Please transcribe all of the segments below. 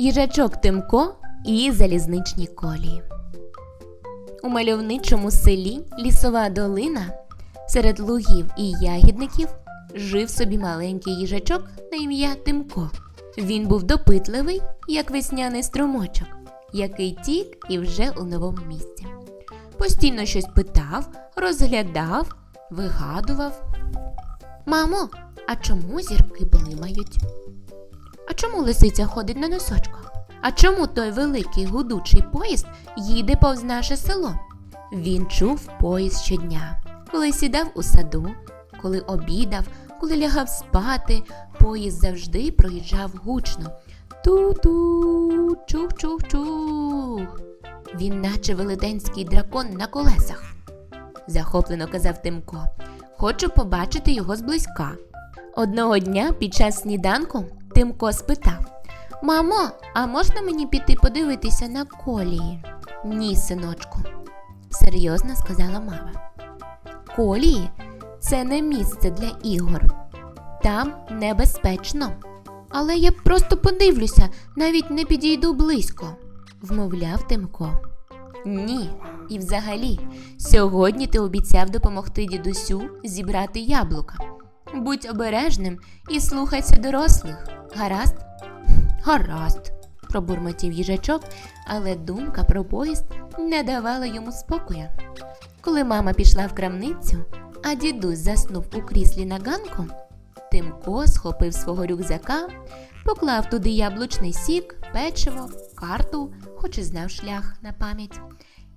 Їжачок Тимко і залізничні колії. У мальовничому селі Лісова долина серед лугів і ягідників жив собі маленький їжачок на ім'я Тимко. Він був допитливий, як весняний струмочок, який тік і вже у новому місці. Постійно щось питав, розглядав, вигадував. Мамо, а чому зірки блимають? А чому лисиця ходить на носочках? А чому той великий гудучий поїзд їде повз наше село? Він чув поїзд щодня, коли сідав у саду, коли обідав, коли лягав спати, поїзд завжди проїжджав гучно. Ту-ту, чух-чух-чух. Він наче велетенський дракон на колесах. Захоплено казав Тимко. Хочу побачити його зблизька. Одного дня під час сніданку Тимко спитав: Мамо, а можна мені піти подивитися на колії? Ні, синочку, серйозно сказала мама. Колії це не місце для ігор. Там небезпечно. Але я просто подивлюся, навіть не підійду близько, вмовляв Тимко. Ні, і взагалі, сьогодні ти обіцяв допомогти дідусю зібрати яблука. Будь обережним і слухайся дорослих. Гаразд? Гаразд, пробурмотів їжачок, але думка про поїзд не давала йому спокоя. Коли мама пішла в крамницю, а дідусь заснув у кріслі на ганку, Тимко схопив свого рюкзака, поклав туди яблучний сік, печиво, карту, хоч і знав шлях на пам'ять,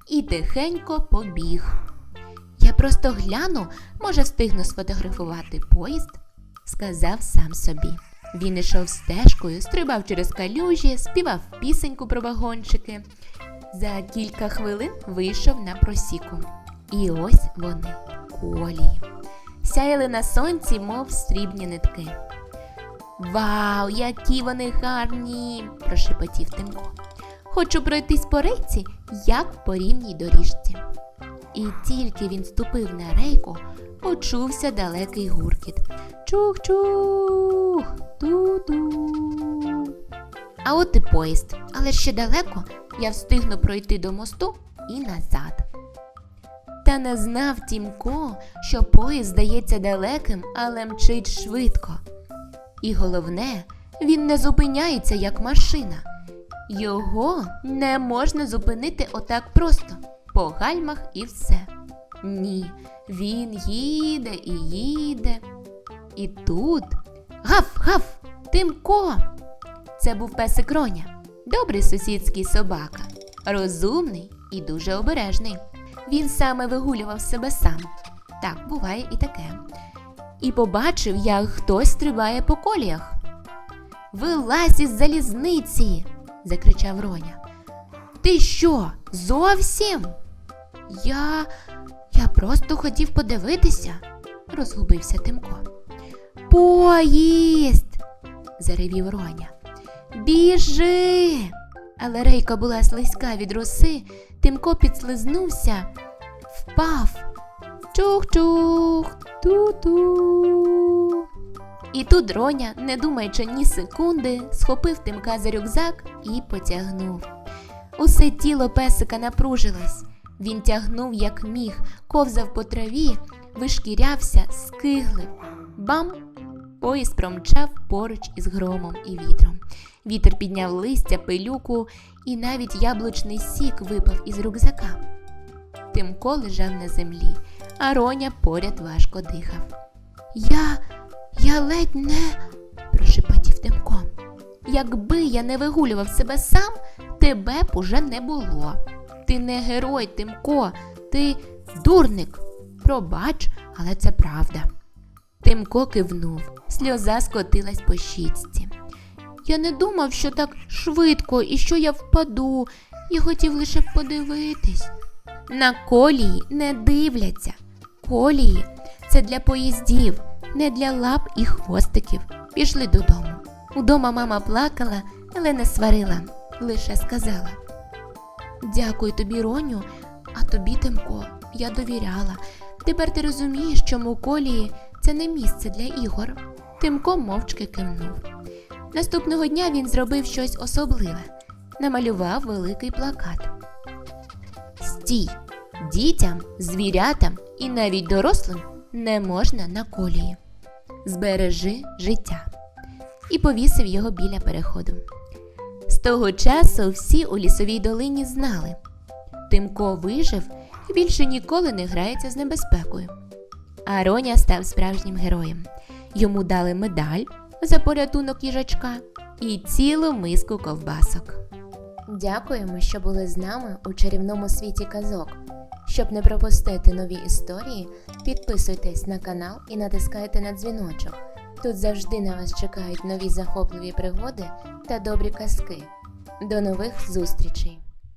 і тихенько побіг. Я просто гляну, може, встигну сфотографувати поїзд, сказав сам собі. Він ішов стежкою, стрибав через калюжі, співав пісеньку про вагончики. За кілька хвилин вийшов на просіку. І ось вони колії. Сяяли на сонці, мов срібні нитки. Вау, які вони гарні! прошепотів Тимко. Хочу пройтись по рейці, як по рівній доріжці. І тільки він ступив на рейку, почувся далекий гуркіт. Чух-чух, ту-ту. А от і поїзд, але ще далеко я встигну пройти до мосту і назад. Та не знав Тімко, що поїзд здається далеким, але мчить швидко. І головне, він не зупиняється як машина. Його не можна зупинити отак просто, по гальмах і все. Ні, він їде і їде. І тут гав, гав, Тимко. Це був песик Роня, добрий сусідський собака, розумний і дуже обережний. Він саме вигулював себе сам. Так, буває і таке. І побачив, як хтось стрибає по коліях. Вилазь із залізниці. закричав Роня. Ти що, зовсім? Я. Я просто хотів подивитися, розгубився Тимко. Поїзд. заревів Роня. Біжи. Але рейка була слизька від роси, Тимко підслизнувся, впав. Чух-чух, ту-ту. І тут Роня, не думаючи ні секунди, схопив Тимка за рюкзак і потягнув. Усе тіло песика напружилось. Він тягнув, як міг, ковзав по траві, вишкірявся, скиглив. Бам! Поїзд промчав поруч із громом і вітром. Вітер підняв листя, пилюку, і навіть яблучний сік випав із рюкзака. Тимко лежав на землі, а Роня поряд важко дихав. Я, я ледь не. прошепотів Тимко. Якби я не вигулював себе сам, тебе б уже не було. Ти не герой, Тимко, ти дурник. Пробач, але це правда. Тимко кивнув, сльоза скотилась по щічці. Я не думав, що так швидко і що я впаду. Я хотів лише подивитись. На колії не дивляться. Колії це для поїздів, не для лап і хвостиків. Пішли додому. Удома мама плакала, але не сварила, лише сказала: Дякую тобі, Роню, а тобі, Тимко, я довіряла. Тепер ти розумієш, чому колії це не місце для ігор. Тимко мовчки кивнув. Наступного дня він зробив щось особливе, намалював великий плакат. Стій! Дітям, звірятам і навіть дорослим не можна на колії. Збережи життя. І повісив його біля переходу. З того часу всі у лісовій долині знали. Тимко вижив і більше ніколи не грається з небезпекою. А Роня став справжнім героєм. Йому дали медаль за порятунок їжачка і цілу миску ковбасок. Дякуємо, що були з нами у чарівному світі казок. Щоб не пропустити нові історії, підписуйтесь на канал і натискайте на дзвіночок. Тут завжди на вас чекають нові захопливі пригоди та добрі казки. До нових зустрічей!